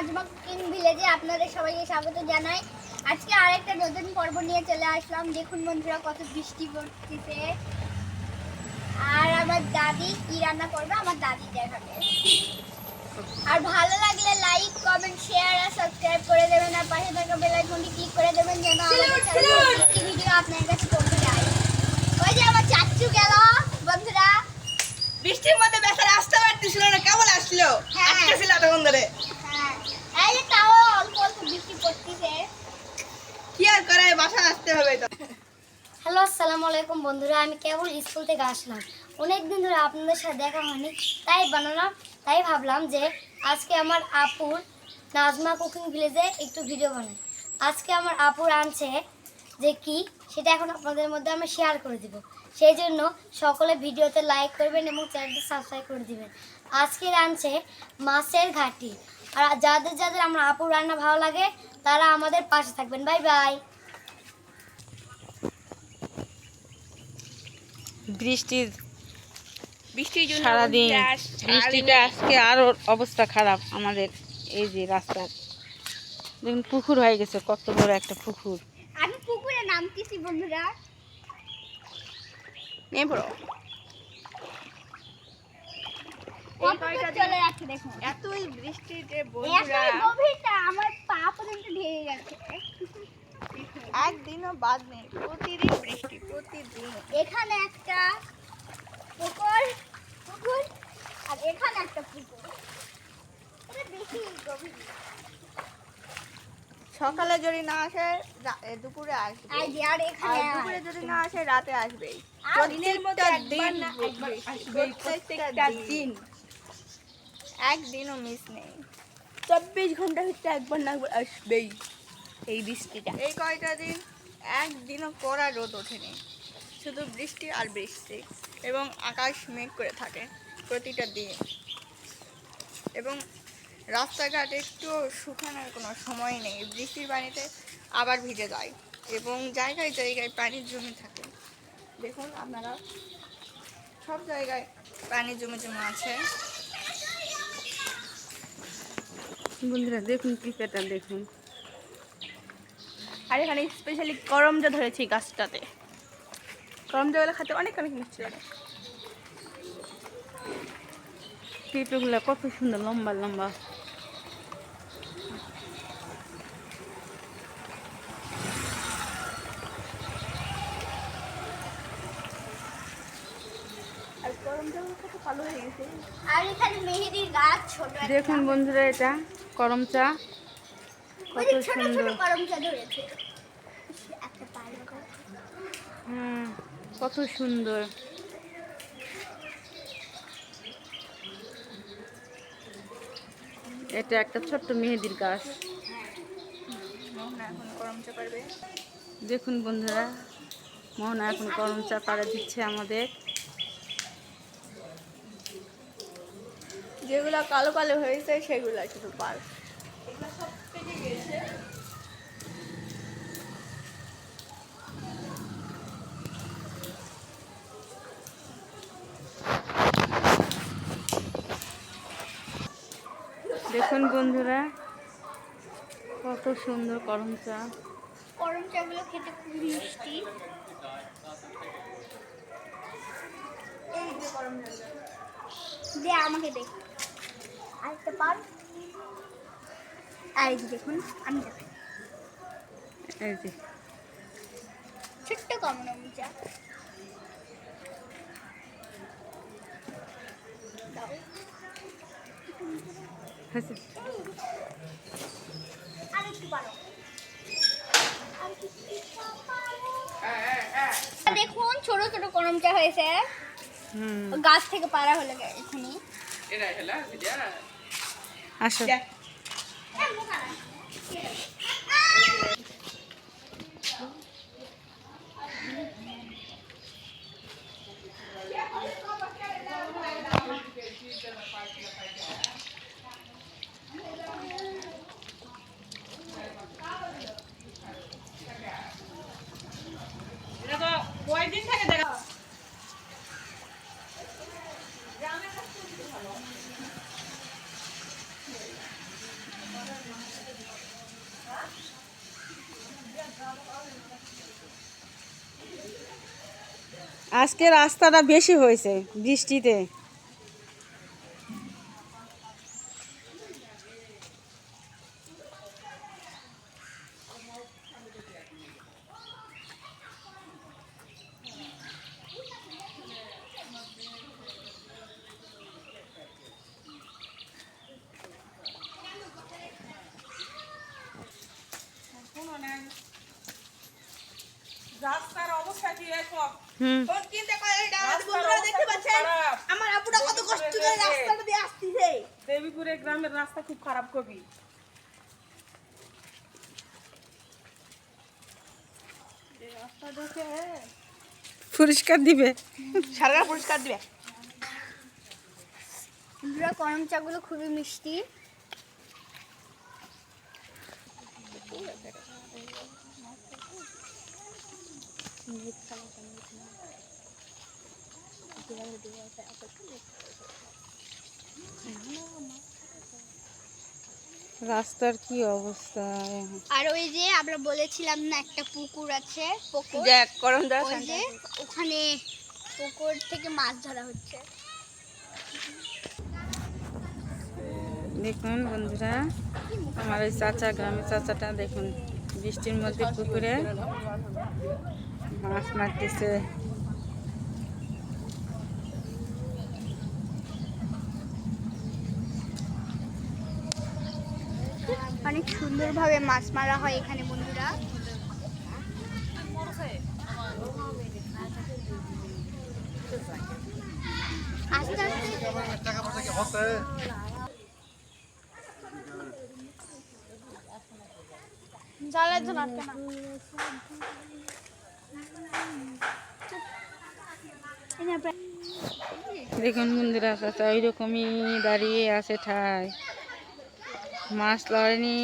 Nazma cooking ভিলেজে আপনাদের সবাইকে স্বাগত জানাই। আজকে আরেকটা নতুন পর্ব নিয়ে চলে আসলাম। দেখুন বন্ধুরা কত বৃষ্টি পড়তেছে। আর আমার দাদি কি রান্না করবে আমার দাদি দেখাবে। আর ভালো লাগলে লাইক কমেন্ট শেয়ার আর সাবস্ক্রাইব করে দেবেন। আর পাশে থাকা বেল আইকনটি ক্লিক করে দেবেন যেন আমাদের ভিডিও আপনার কাছে পৌঁছে যায়। ওই যে আমার চাচ্চু গেল বন্ধুরা। বৃষ্টির মধ্যে বেচারা আসতে পারতেছিল না কেমন আসলো? হ্যাঁ। আজকে ছিল তখন ধরে হ্যাঁ এই যে তাও অল্প অল্প বৃষ্টি পড়তেছে কি আর করে বাসা আসতে হবে তো। হ্যালো আসসালামু আলাইকুম বন্ধুরা আমি কেবল স্কুল থেকে আসলাম। অনেক দিন ধরে আপনাদের সাথে দেখা হয়নি তাই বানালাম তাই ভাবলাম যে আজকে আমার আপুর নাজমা কুকিং ভিলেজে একটু ভিডিও বানাই। আজকে আমার আপুর আনছে যে কি সেটা এখন আপনাদের মধ্যে আমি শেয়ার করে দিব। সেই জন্য সকলে ভিডিওতে লাইক করবেন এবং চ্যানেলটি সাবস্ক্রাইব করে দিবেন। আজকে আনছে মাছের ঘাটি। আর যাদের যাদের আমার আপুর রান্না ভালো লাগে তারা আমাদের পাশে থাকবেন। Bye bye. বৃষ্টির বৃষ্টির জন্য সারাদিন বৃষ্টিটা আজকে আরও অবস্থা খারাপ আমাদের এই যে রাস্তার। দেখুন পুকুর হয়ে গেছে কত বড় একটা পুকুর। আমি পুকুরে নামতেছি বন্ধুরা। নেই পড়ো কত দূর চলে যাচ্ছে দেখুন এতই বৃষ্টিতে বন্ধুরা। আমার পা পর্যন্ত ঢেকে গেছে। একদিনও বাদ নেই। প্রতিদিন বৃষ্টি প্রতিদিন। এখানে একটা পুকুর পুকুর আর এখানে একটা পুকুর। এটা বেশি গভীর। সকালে যদি না আসে দুপুরে আসবে। আর দুপুরে যদি না আসে রাতে আসবেই। মধ্যে দিন প্রত্যেকটা দিন। একদিনও মিস নেই। চব্বিশ ঘণ্টা হচ্ছে একবার না একবার আসবেই এই বৃষ্টিটা। এই কয়টা দিন? একদিনও কড়া রোদ ওঠেনি। শুধু বৃষ্টি আর বৃষ্টি এবং আকাশ মেঘ করে থাকে প্রতিটা দিন। এবং রাস্তাঘাট একটু শুকানোর কোনো সময় নেই। বৃষ্টির পানিতে আবার ভিজে যায় এবং জায়গায় জায়গায় পানি জমে থাকে। দেখুন আপনারা, সব জায়গায় পানি জমে জমে আছে। বন্ধুরা দেখুন ক্রিকেটটা দেখুন। আর এখানে স্পেশালি করমজা ধরেছি গাছটাতে। করমজাগুলো খেতে অনেক অনেক মিষ্টি লাগে। পেঁপেগুলো কত সুন্দর লম্বা লম্বা। আর করমজাগুলো কত ভালো হয়ে গেছে। আর এখানে মেহেদির গাছ ছোট একটা। দেখুন বন্ধুরা এটা। করম চা। কত সুন্দর। হুম কত সুন্দর। এটা একটা ছোট্ট মেহেদির গাছ। দেখুন বন্ধুরা মোহনা এখন করম চা পাড়া দিচ্ছে আমাদের। যেগুলো কালো কালো হয়েছে সেগুলো শুধু পার। দেখুন বন্ধুরা কত সুন্দর করম চা। করমচাগুলো খেতে খুব মিষ্টি। দে আমাকে দেখ আরেকটা পার আর এই দেখুন আমি দেখাই। এই যে। ছোট্ট করমচা দাও। আর একটু পারো দেখুন ছোট ছোট করমচা হয়েছে। গাছ থেকে পাড়া হলে এখানে আসো কয়দিন থেকে দেখা আজকে রাস্তাটা বেশি হয়েছে বৃষ্টিতে। রাস্তার অবস্থা কি হুম ফোন কিনতে পারে না বন্ধুরা দেখতে পাচ্ছেন? আমার আপুটা কত কষ্ট করে রাস্তাটা দিয়ে আসতেছে। দেবীপুরে গ্রামের রাস্তা খুব খারাপ কবি। পরিষ্কার দিবে। সরকার পুরস্কার দিবে। বন্ধুরা করম চাগুলো খুবই মিষ্টি। রাস্তার কি অবস্থা? আর ওই যে আমরা বলেছিলাম না একটা পুকুর আছে পুকুর। দেখ করম দা ওখানে পুকুর থেকে মাছ ধরা হচ্ছে। দেখুন বন্ধুরা আমার ওই চাচা গ্রামের চাচাটা দেখুন বৃষ্টির মধ্যে পুকুরে মাছ মারতেছে। অনেক সুন্দরভাবে মাছ মারা হয় এখানে বন্ধুরা। দেখুন বন্ধুরা চাচা ওই রকমই দাঁড়িয়ে আছে ঠায়। মাছ লড়েনি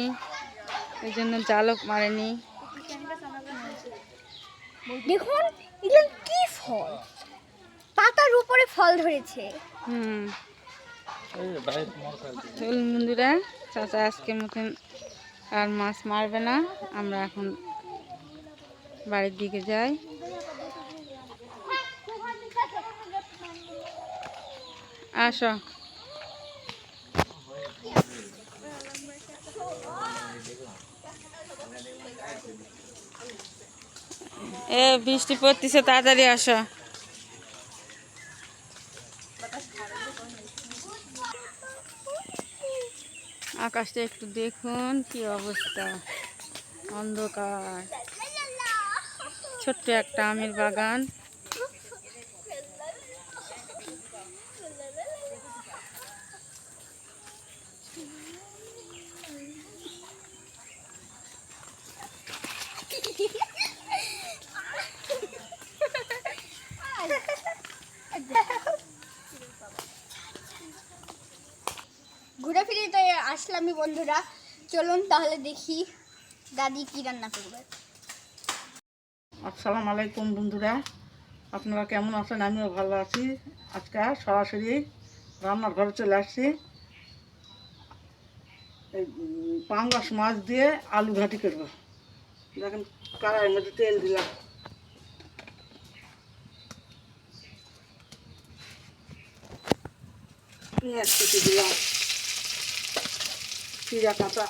এই জন্য জালক মারেনি। দেখুন এগুলো কি ফল? পাতার উপরে ফল ধরেছে। হুম। বন্ধুরা চাচা আজকে মতন আর মাছ মারবে না। আমরা এখন বাড়ির দিকে যাই। আসো। এ, বৃষ্টি পড়তেছে, তাড়াতাড়ি আসো। আকাশটা একটু দেখুন, কি অবস্থা। অন্ধকার। ছোট্ট একটা আমের বাগান ঘুরে ফিরে তো আসলামই বন্ধুরা, চলুন তাহলে দেখি দাদি কি রান্না করবে। আসসালামু আলাইকুম বন্ধুরা, আপনারা কেমন আছেন? আমিও ভালো আছি। আজকে সরাসরি রান্নার ঘরে চলে আসছি। পাঙ্গাস মাছ দিয়ে আলু ঘাটি করব। দেখেন, কড়াইয়ের মধ্যে তেল দিলাম। পেঁয়াজ কুচি দিলাম। চিরা কাঁচা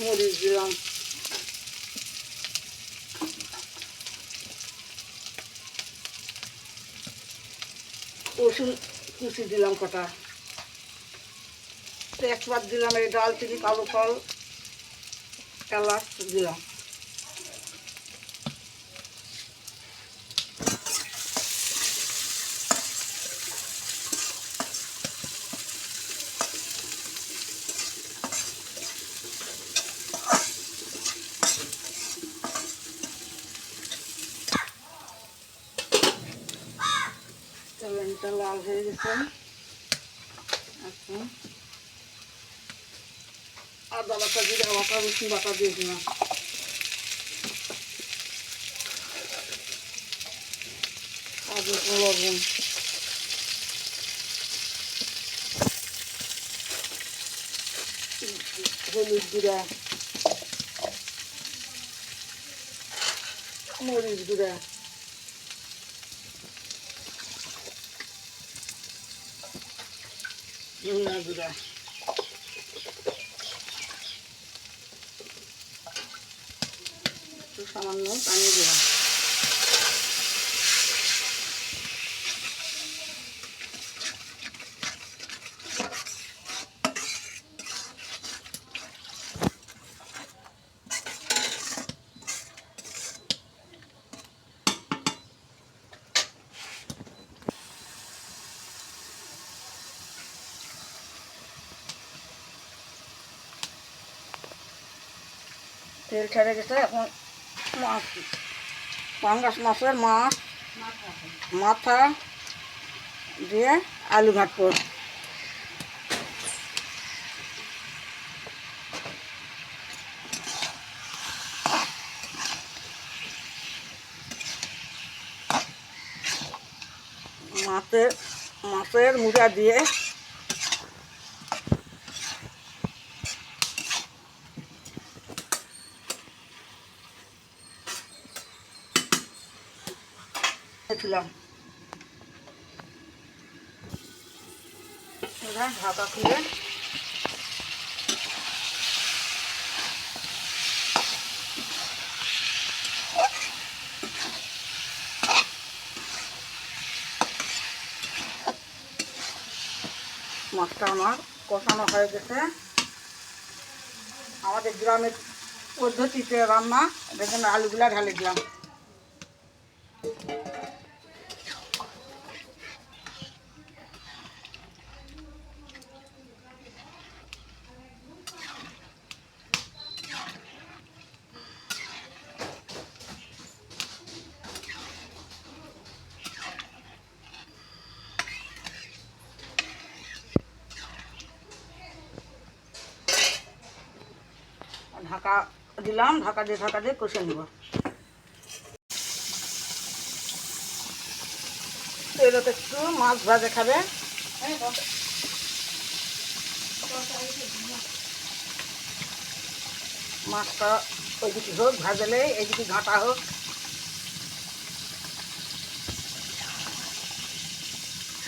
মরিচ দিলাম রসুন কুচি দিলাম কটা। তেজপাত দিলাম, এই ডালচিনি, কালো ফল, এলাচ দিলাম। লাল হয়ে গেছে এখন আদা বাটা জিরা বাটা রসুন বাটা দিয়ে দিলাম আদা লবণ হলুদ গুঁড়া মরিচ গুঁড়া ধনিয়া গুঁড়া একটু সামান্য পানি দেওয়া তেল ছেড়ে গেছে এখন মাছ পাঙ্গাস মাছের মাছ মাথা দিয়ে আলু ঘাটবো। মাছের মাছের মুড়া দিয়ে এবার ঢাকা খুলে মাছটা আমার কষানো হয়ে গেছে। আমাদের গ্রামের পদ্ধতিতে রান্না দেখুন আলুগুলা ঢালে দিলাম। দিলাম ঢাকা দিয়ে ঢাকা দিয়ে কষে নেব। একটু মাছ ভাজা খাবে। মাছটা ওইদিকে হোক, ভাজলে এইদিকে ঘাঁটা হোক।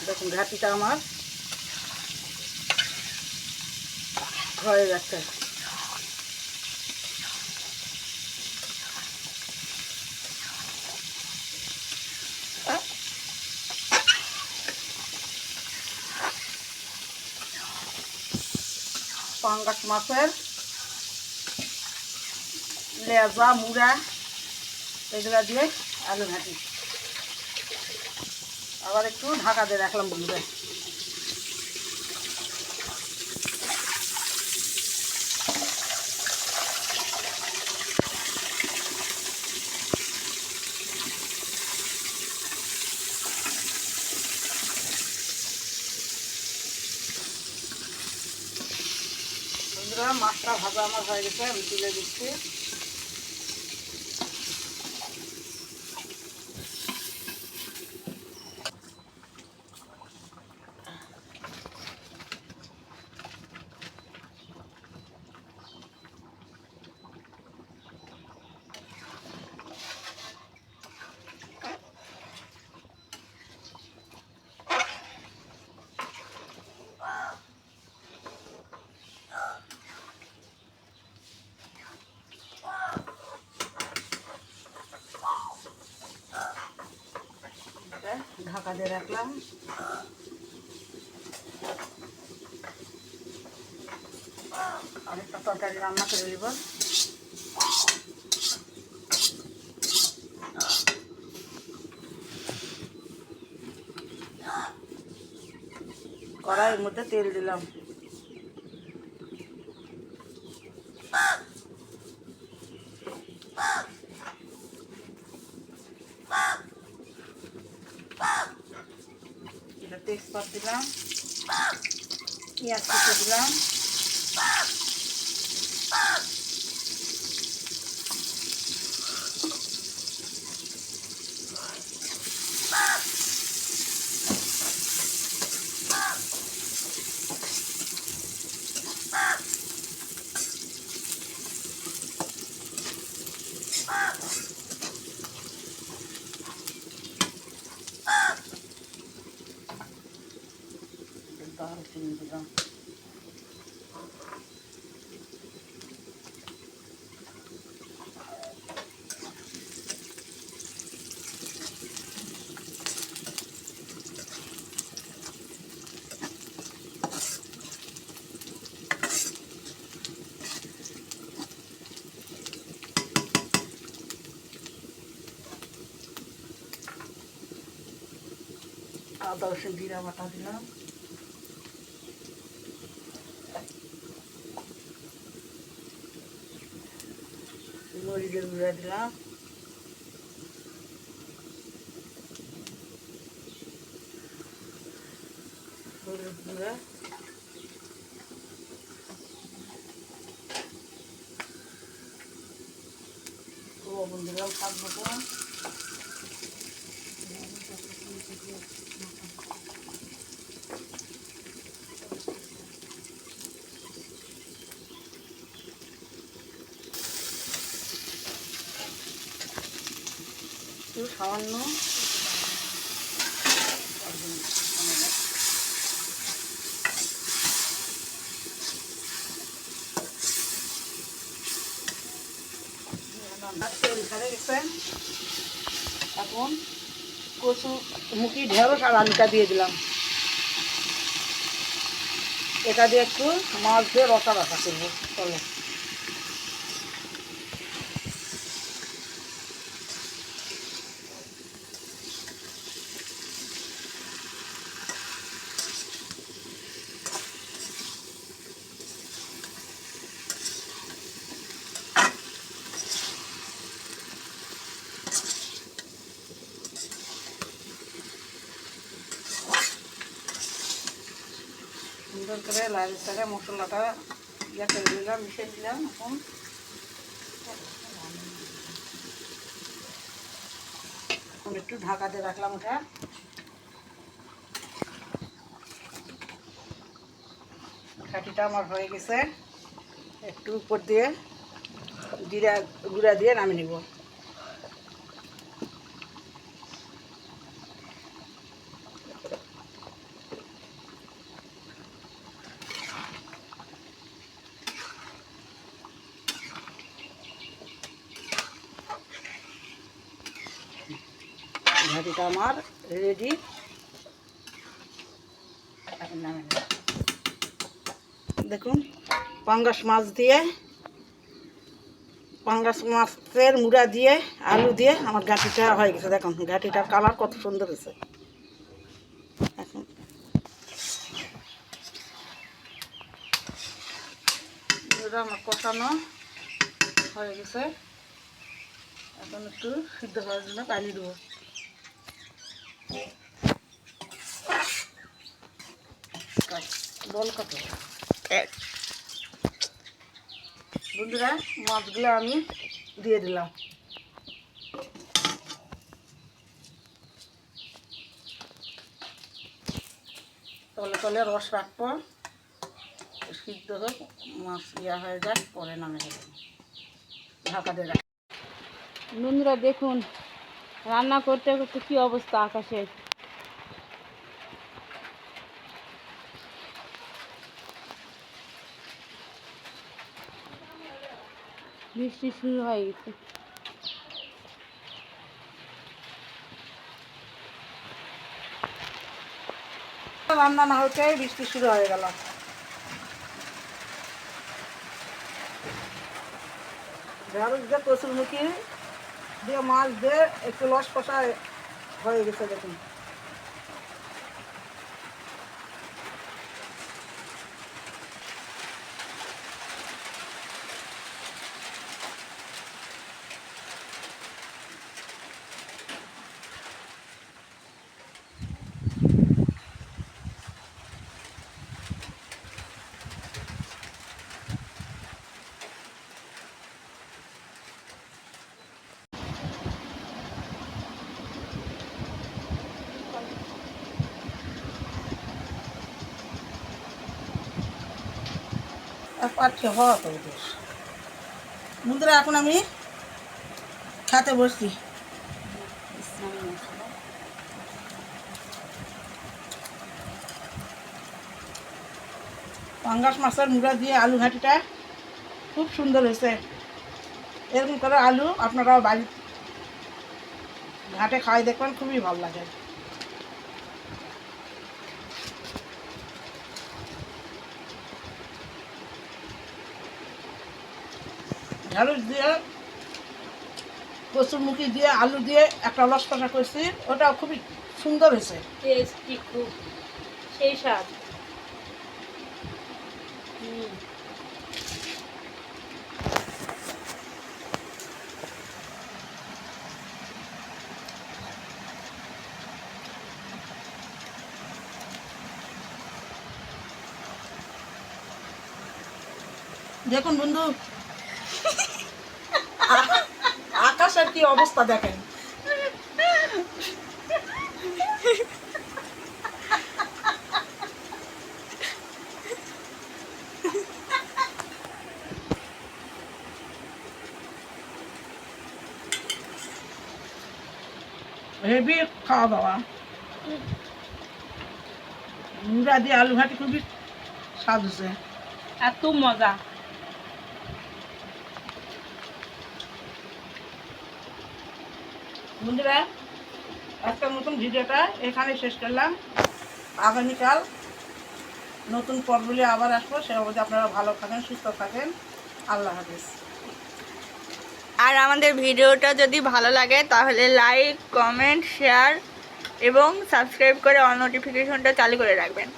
দেখুন, ঘাটিটা আমার হয়ে যাচ্ছে পাঙ্গাস মাছের লেজা মুড়া এগুলা দিয়ে আলু ভাটি আবার একটু ঢাকা দিয়ে রাখলাম বন্ধুরা। ভাজা আমার হয়ে গেছে আমি তুলে দিচ্ছি। দিয়ে রাখলাম। আরেকটা তরকারি রান্না করে নিব। কড়াইয়ের মধ্যে তেল দিলাম এটা তেজপাত দিলাম পেঁয়াজ কুচে দিলাম আদা রসুন জিরা বাটা দিলাম। মরিচের গুঁড়া দিলাম। হলুদ গুঁড়া। লবণ দিলাম স্বাদ মতো সামান্য এখন কচু মুখি ঢেঁড়স আর আলুটা দিয়ে দিলাম। এটা দিয়ে একটু মাছ দিয়ে রসা রসা করব, চলো সুন্দর করে লাল করে মশলাটা ইয়ে করে দিলাম, মিশিয়ে দিলাম এখন। একটু ঢাকাতে রাখলাম ওটা। কাঠিটা আমার হয়ে গেছে। একটু উপর দিয়ে জিরা গুঁড়া দিয়ে নামিয়ে নিব ঘাটিটা আমার রেডি দেখুন, পাঙ্গাস মাছ দিয়ে, পাঙ্গাস মাছের মুড়া দিয়ে, আলু দিয়ে আমার ঘাটিটা হয়ে গেছে। দেখুন ঘাটিটার কালার কত সুন্দর হয়েছে। এখন আমার কষানো হয়ে গেছে। এখন একটু সিদ্ধ হওয়ার জন্য পানি দেবো। বন্ধুরা, মাছগুলো আমি দিয়ে দিলাম। তলে তলে রস রাখব। সিদ্ধ হোক মাছ ইয়া হয়ে যায় পরে নামে ঢাকা দিয়ে রাখ বন্ধুরা, দেখুন রান্না করতে করতে কি অবস্থা আকাশের? বৃষ্টি শুরু হয়ে গেছে। রান্না না হতে বৃষ্টি শুরু হয়ে গেল। ঢেঁড়স দিয়ে কচুরমুখী দিয়ে মাছ দিয়ে একটু লস কষা হয়ে গেছে দেখুন। পাচ্ছে হওয়া তো ওদের বন্ধুরা, এখন আমি খেতে বসছি। পাঙ্গাস মাছের মুড়া দিয়ে আলু ঘাটিটা খুব সুন্দর হয়েছে। এরকম করে আলু আপনারাও বাড়ি ঘাটে খাওয়াই দেখবেন, খুবই ভালো লাগে। ঢেঁড়স দিয়ে কচুরমুখি দিয়ে আলু দিয়ে একটা কষা করছি। ওটা খুবই সুন্দর হয়েছে। টেস্টি খুব। সেই স্বাদ। দেখুন বন্ধু আকাশের কি অবস্থা দেখেন? হেভি খাওয়া দাওয়া। মুড়া দিয়ে আলু ভাটি খুবই স্বাদ হচ্ছে এত মজা। বন্ধুরা একটা নতুন ভিডিওটা এখানে শেষ করলাম। আগামীকাল নতুন পর্ব নিয়ে আবার আসব। সে অবধি আপনারা ভালো থাকেন, সুস্থ থাকেন। আল্লাহ হাফিজ। আর আমাদের ভিডিওটা যদি ভালো লাগে, তাহলে লাইক, কমেন্ট, শেয়ার এবং সাবস্ক্রাইব করে অল নোটিফিকেশনটা চালু করে রাখবেন।